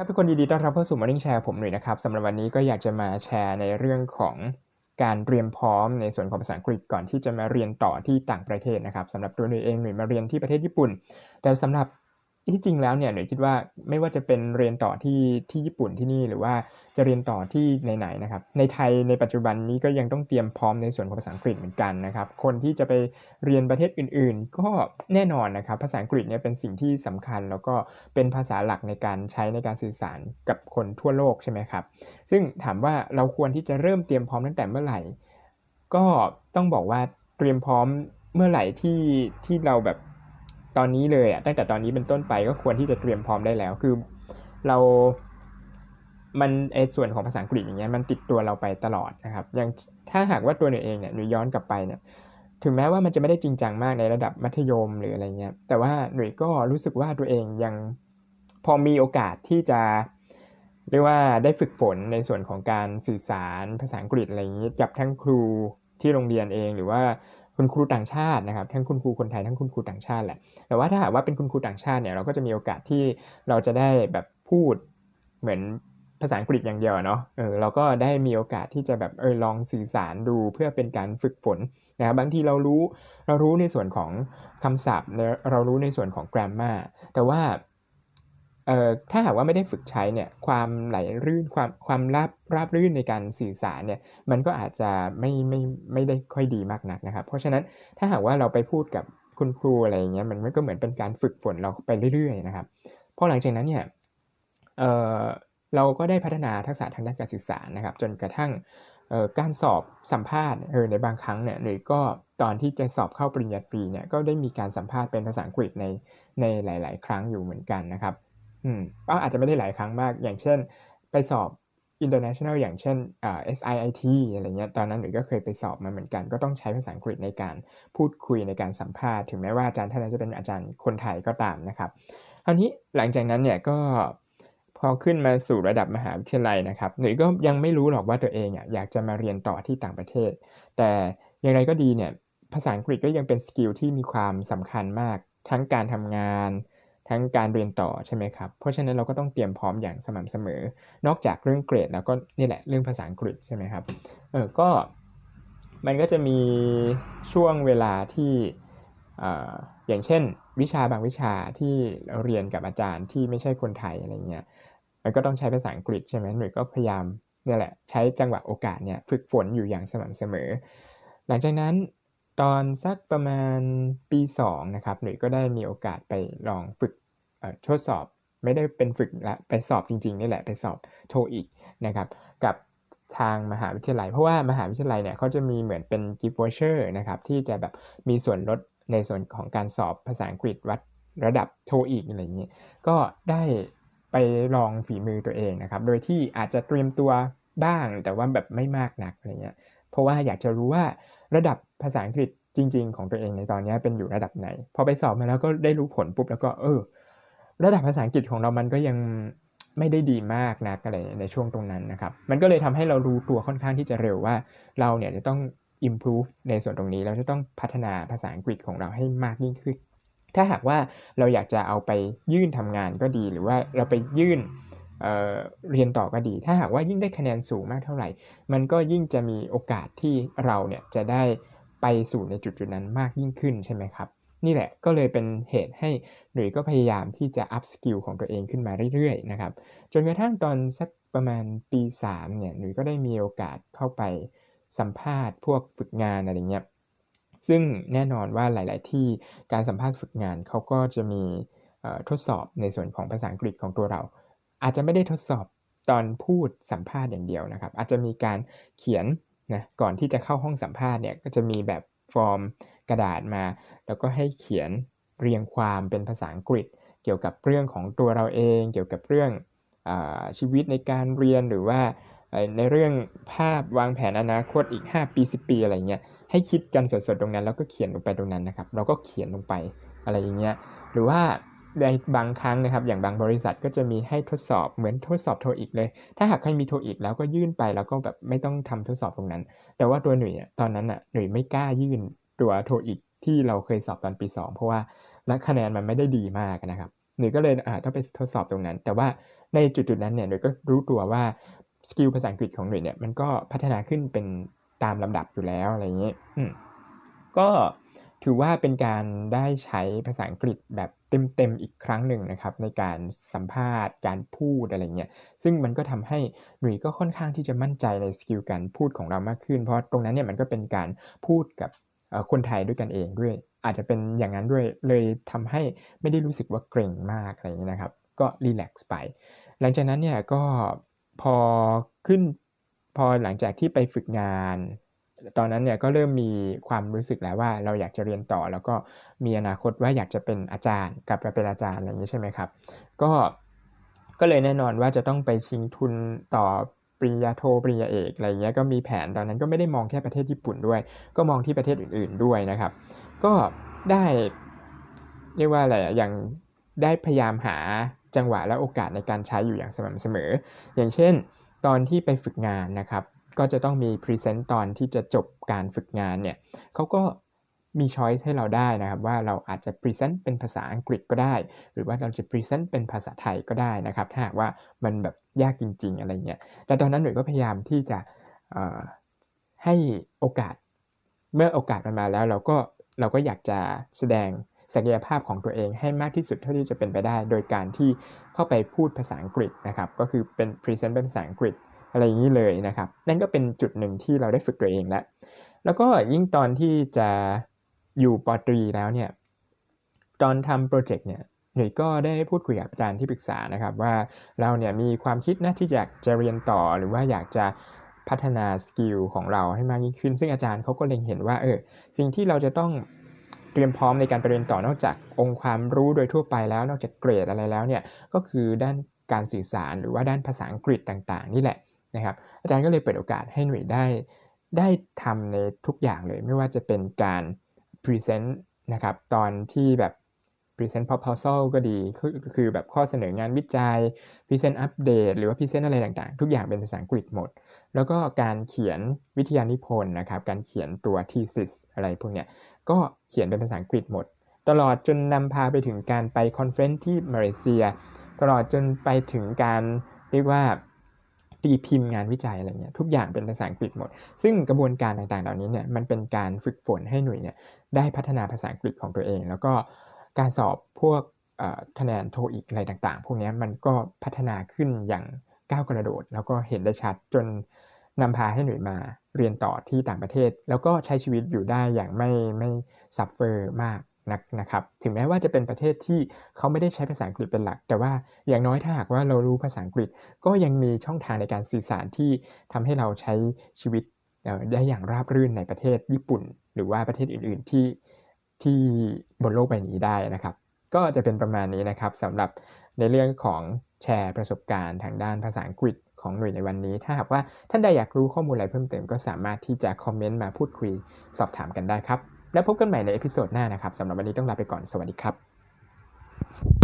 ครับทุกคนยินดีต้อนรับเข้าสู่ Morning Share ผมหนุ่ยนะครับสำหรับวันนี้ก็อยากจะมาแชร์ในเรื่องของการเตรียมพร้อมในส่วนของภาษาอังกฤษก่อนที่จะมาเรียนต่อที่ต่างประเทศนะครับสำหรับตัวหนุ่ยเองหนุ่ยมาเรียนที่ประเทศญี่ปุ่น แต่สำหรับ ที่จริงแล้วเนี่ยหนูคิดว่าไม่ว่าจะเป็นเรียนต่อที่ที่ญี่ปุ่นที่นี่หรือว่าจะเรียนต่อที่ไหนๆนะครับ ในไทยในปัจจุบันนี้ก็ยังต้องเตรียมพร้อมในส่วนของภาษาอังกฤษเหมือนกันนะครับ คนที่จะไปเรียนประเทศอื่น ๆ ก็แน่นอนนะครับ ภาษาอังกฤษเนี่ยเป็นสิ่งที่สำคัญ แล้วก็เป็นภาษาหลักในการใช้ในการสื่อสารกับคนทั่วโลกใช่ไหมครับ ซึ่งถามว่าเราควรที่จะเริ่มเตรียมพร้อมตั้งแต่เมื่อไหร่ ก็ต้องบอกว่าเตรียมพร้อมเมื่อไหร่ที่ที่เราแบบ ตอนนี้เลยอะตั้งแต่ตอนนี้เป็นต้นไปก็ควรที่จะเตรียมพร้อมได้แล้วคือ เรา มันไอส่วนของภาษาอังกฤษอย่างเงี้ยมันติดตัวเราไปตลอดนะครับอย่างถ้าหากว่าตัวหนูเองเนี่ยหนูย้อนกลับไปเนี่ยถึงแม้ว่ามันจะไม่ได้จริงจังมากในระดับมัธยมหรืออะไรเงี้ย แต่ว่าหนูก็รู้สึกว่าตัวเองยังพอมีโอกาสที่จะเรียกว่าได้ฝึกฝนในส่วนของการสื่อสารภาษาอังกฤษอะไรอย่างนี้กับทั้งครูที่โรงเรียนเองหรือว่า คุณครูต่างชาตินะครับทั้งคุณครูคนไทยทั้งคุณครูต่างชาติแหละแต่ว่าถ้าหากว่าเป็นคุณครูต่างชาติเนี่ยเราก็จะมีโอกาสที่เราจะได้แบบพูดเหมือนภาษาอังกฤษอย่างเดียวเนาะเออเราก็ได้มีโอกาสที่จะแบบเออลองสื่อสารดูเพื่อเป็นการฝึกฝนนะครับบางทีเรารู้เรารู้ในส่วนของคำศัพท์ เรารู้ในส่วนของ grammar แต่ว่า ถ้าหากว่าไม่ได้ฝึกใช้เนี่ยความไหลลื่นความความราบราบรื่นในการสื่อสารเนี่ยมันก็อาจจะไม่ไม่ไม่ได้ค่อยดีมากนักนะครับ เพราะฉะนั้นถ้าหากว่าเราไปพูดกับคุณครูอะไรเงี้ยมันก็เหมือนเป็นการฝึกฝนเราไปเรื่อยๆนะครับพอหลังจากนั้นเนี่ยเอ่อเราก็ได้พัฒนาทักษะทางด้านการสื่อสารนะครับ จนกระทั่งการสอบสัมภาษณ์ในบางครั้งเนี่ยหรือก็ตอนที่จะสอบเข้าปริญญาตรีเนี่ยก็ได้มีการสัมภาษณ์เป็นภาษาอังกฤษในในหลาย ๆ ครั้งอยู่เหมือนกันนะครับ อืมก็อาจจะไม่ได้หลายครั้งมาก อย่างเช่น ไปสอบ international อย่างเช่นอ่า SIIT อะไรเงี้ย ตอนนั้นหนูก็เคยไปสอบมาเหมือนกัน ก็ต้องใช้ภาษาอังกฤษในการพูดคุยในการสัมภาษณ์ ถึงแม้ว่าอาจารย์ท่านนั้นจะเป็นอาจารย์คนไทยก็ตามนะครับ คราวนี้หลังจากนั้นเนี่ยก็พอขึ้นมาสู่ระดับมหาวิทยาลัยนะครับ หนูก็ยังไม่รู้หรอกว่าตัวเองอะอยากจะมาเรียนต่อที่ต่างประเทศ แต่อย่างไรก็ดีเนี่ย ภาษาอังกฤษก็ยังเป็นสกิลที่มีความสำคัญมาก ทั้งการทำงาน ทั้งการเรียนต่อใช่ไหมครับ เพราะฉะนั้นเราก็ต้องเตรียมพร้อมอย่างสม่ำเสมอ นอกจากเรื่องเกรดแล้วก็นี่แหละเรื่องภาษาอังกฤษใช่ไหมครับ เออ ก็มันก็จะมีช่วงเวลาที่อย่างเช่น วิชาบางวิชาที่เราเรียนกับอาจารย์ที่ไม่ใช่คนไทยอะไรเงี้ย มันก็ต้องใช้ภาษาอังกฤษใช่ไหมหน่วยก็พยายามนี่แหละใช้จังหวะโอกาสเนี่ยฝึกฝนอยู่อย่างสม่ำเสมอ หลังจากนั้น ตอนสักประมาณปี2นะครับหนุ่ยก็ได้มีโอกาสไปลองฝึกทดสอบไม่ได้เป็นฝึกละไปสอบจริงๆนี่แหละไปสอบโทอีกนะครับกับทางมหาวิทยาลัย เพราะว่ามหาวิทยาลัยเนี่ยเขาจะมีเหมือนเป็น gift voucher นะครับที่จะแบบมีส่วนลดในส่วนของการสอบภาษาอังกฤษวัดระดับโทอีกอะไรอย่างนี้ก็ได้ไปลองฝีมือตัวเองนะครับ โดยที่อาจจะเตรียมตัวบ้างแต่ว่าแบบไม่มากนักอะไรเงี้ยเพราะว่าอยากจะรู้ว่า ระดับภาษาอังกฤษจริง ๆ ของตัวเองในตอนนี้เป็นอยู่ระดับไหน พอไปสอบมาแล้วก็ได้รู้ผลปุ๊บแล้วก็เออ ระดับภาษาอังกฤษของเรามันก็ยังไม่ได้ดีมากนะอะไรในช่วงตรงนั้นนะครับ มันก็เลยทำให้เรารู้ตัวค่อนข้างที่จะเร็วว่า เราเนี่ยจะต้อง improve ในส่วนตรงนี้เราจะต้องพัฒนาภาษาอังกฤษของเราให้มากยิ่งขึ้น ถ้าหากว่าเราอยากจะเอาไปยื่นทำงานก็ดี หรือว่าเราไปยื่น เเรียนต่อก็ดี ถ้าหากว่ายิ่งได้คะแนนสูงมากเท่าไหร่ มันก็ยิ่งจะมีโอกาสที่เราเนี่ยจะได้ไปสู่ในจุดจุดนั้นมากยิ่งขึ้นใช่ไหมครับ นี่แหละก็เลยเป็นเหตุให้หนุ่ยก็พยายามที่จะอัพสกิลของตัวเองขึ้นมาเรื่อยๆนะครับ จนกระทั่งตอนสักประมาณปี 3 เนี่ยหนุ่ยก็ได้มีโอกาสเข้าไปสัมภาษณ์พวกฝึกงานอะไรเงี้ย ซึ่งแน่นอนว่าหลาย ๆ ที่การสัมภาษณ์ฝึกงานเขาก็จะมีทดสอบในส่วนของภาษาอังกฤษของตัวเรา อาจจะไม่ได้ทดสอบตอนพูดสัมภาษณ์อย่างเดียวนะครับ อาจจะมีการเขียนนะก่อนที่จะเข้าห้องสัมภาษณ์เนี่ยก็จะมีแบบฟอร์มกระดาษมา แล้วก็ให้เขียนเรียงความเป็นภาษาอังกฤษ เกี่ยวกับเรื่องของตัวเราเอง เกี่ยวกับเรื่องอชีวิตในการเรียนหรือว่าในเรื่องภาพวางแผนอนาคตอีก 5 ปี 10 ปีอะไรเงี้ยให้คิดกันสดๆตรงนั้น แล้วก็เขียนลงไปตรงนั้นนะครับ เราก็เขียนลงไปอะไรอย่างเงี้ยหรือว่า ในบางครั้งนะครับ อย่างบางบริษัทก็จะมีให้ทดสอบเหมือนทดสอบโทอีกเลย ถ้าหากใครมีโทอีกแล้วก็ยื่นไปแล้วก็แบบไม่ต้องทำทดสอบตรงนั้น แต่ว่าตัวหนุ่ยตอนนั้นอะหนุ่ยไม่กล้ายื่นตัวโทอีกที่เราเคยสอบตอนปี 2 เพราะว่าและคะแนนมันไม่ได้ดีมากนะครับหนุ่ยก็เลยอ่าต้องไปทดสอบตรงนั้น แต่ว่าในจุดๆนั้นเนี่ยหน่ยก็รู้ตัวว่าสกิลภาษาอังกฤษของหน่ยเนี่ยมันก็พัฒนาขึ้นเป็นตามลำดับอยู่แล้วอะไรอย่างนี้อืมก็ถือว่าเป็นการได้ใช้ภาษาอังกฤษแบบ เต็มๆอีกครั้งหนึ่งนะครับในการสัมภาษณ์ การพูดอะไรเงี้ยซึ่งมันก็ทำให้หนุ่ยก็ค่อนข้างที่จะมั่นใจในสกิลการพูดของเรามากขึ้น เพราะตรงนั้นเนี่ยมันก็เป็นการพูดกับคนไทยด้วยกันเองด้วย อาจจะเป็นอย่างนั้นด้วยเลยทำให้ไม่ได้รู้สึกว่าเกรงมากอะไรอย่างนี้นะครับ ก็รีแลกซ์ไป หลังจากนั้นเนี่ยก็พอขึ้นพอหลังจากที่ไปฝึกงาน ตอนนั้นเนี่ยก็เริ่มมีความรู้สึกแล้วว่าเราอยากจะเรียนต่อ แล้วก็มีอนาคตว่าอยากจะเป็นอาจารย์กลับมาเป็นอาจารย์อะไรอย่างนี้ใช่ไหมครับ ก็ก็เลยแน่นอนว่าจะต้องไปชิงทุนต่อปริญญาโทปริญญาเอกอะไรเงี้ยก็มีแผนตอนนั้นก็ไม่ได้มองแค่ประเทศญี่ปุ่นด้วย ก็มองที่ประเทศอื่น ๆด้วยนะครับ ก็ได้เรียกว่าอะไรอย่างได้พยายามหาจังหวะและโอกาสในการใช้อยู่อย่างสม่ำเสมอ อย่างเช่น ตอนที่ไปฝึกงานนะครับ ก็จะต้องมีพรีเซนต์ตอนที่จะจบการฝึกงานเนี่ยเขาก็มีช้อยส์ให้เราได้นะครับว่าเราอาจจะพรีเซนต์เป็นภาษาอังกฤษก็ได้ หรือว่าเราจะพรีเซนต์เป็นภาษาไทยก็ได้นะครับ ถ้าหากว่ามันแบบยากจริง ๆ อะไรเงี้ยแต่ตอนนั้นหน่ยก็พยายามที่จะให้โอกาสเมื่อโอกาสมันมาแล้วเราก็เราก็อยากจะแสดงศักยภาพของตัวเองให้มากที่สุดเท่าที่จะเป็นไปได้ โดยการที่เข้าไปพูดภาษาอังกฤษนะครับ ก็คือเป็นพรีเซนต์เป็นภาษาอังกฤษ อะไรอย่างนี้เลยนะครับ นั่นก็เป็นจุดหนึ่งที่เราได้ฝึกตัวเองแล้วแล้วก็ยิ่งตอนที่จะอยู่ปตรีแล้วเนี่ยตอนทำโปรเจกต์เนี่ยหนุ่ยก็ได้พูดคุยกับอาจารย์ที่ปรึกษานะครับ ว่าเราเนี่ยมีความคิดนะที่อยากจะเรียนต่อหรือว่าอยากจะพัฒนาสกิลของเราให้มากยิ่งขึ้น ซึ่งอาจารย์เขาก็เล็งเห็นว่าเออสิ่งที่เราจะต้องเตรียมพร้อมในการไปเรียนต่อนอกจากองค์ความรู้โดยทั่วไปแล้ว นอกจากเกรดอะไรแล้วเนี่ยก็คือด้านการสื่อสารหรือว่าด้านภาษาอังกฤษต่าง ๆ นี่แหละ นะครับอาจารย์ก็เลยเปิดโอกาสให้หน่วยได้ ได้ทำในทุกอย่างเลย ไม่ว่าจะเป็นการ present นะครับตอนที่แบบ present proposal ก็ดีคือคือแบบข้อเสนองานวิจัย present update หรือว่า present อะไรต่างๆ ทุกอย่างเป็นภาษาอังกฤษหมด แล้วก็การเขียนวิทยานิพนธ์นะครับ การเขียนตัว thesis อะไรพวกเนี้ย ก็เขียนเป็นภาษาอังกฤษหมด ตลอดจนนำพาไปถึงการไปคอนเฟรนซ์ที่มาเลเซีย ตลอดจนไปถึงการเรียกว่า ตีพิมพ์งานวิจัยอะไรเงี้ยทุกอย่างเป็นภาษาอังกฤษหมด ซึ่งกระบวนการต่างๆ เหล่านี้เนี่ยมันเป็นการฝึกฝนให้หน่วยเนี่ยได้พัฒนาภาษาอังกฤษของตัวเอง แล้วก็การสอบพวกคะแนนโทอีกอะไรต่างๆ พวกนี้มันก็พัฒนาขึ้นอย่างก้าวกระโดด แล้วก็เห็นได้ชัดจนนำพาให้หนุ่ยมาเรียนต่อที่ต่างประเทศ แล้วก็ใช้ชีวิตอยู่ได้อย่างไม่ไม่ซัฟเฟอร์มาก นักนะครับถึงแม้ว่าจะเป็นประเทศที่เขาไม่ได้ใช้ภาษาอังกฤษเป็นหลัก แต่ว่าอย่างน้อยถ้าหากว่าเรารู้ภาษาอังกฤษ ก็ยังมีช่องทางในการสื่อสารที่ทำให้เราใช้ชีวิตได้อย่างราบรื่นในประเทศญี่ปุ่น หรือว่าประเทศอื่น ๆ ที่ที่บนโลกใบนี้ได้นะครับ ก็จะเป็นประมาณนี้นะครับสำหรับในเรื่องของแชร์ประสบการณ์ทางด้านภาษาอังกฤษของหน่วยในวันนี้ ถ้าหากว่าท่านใดอยากรู้ข้อมูลอะไรเพิ่มเติมก็สามารถที่จะคอมเมนต์มาพูดคุยสอบถามกันได้ครับ แล้วพบกันใหม่ในเอพิโซดหน้านะครับสำหรับวันนี้ต้องลาไปก่อนสวัสดีครับ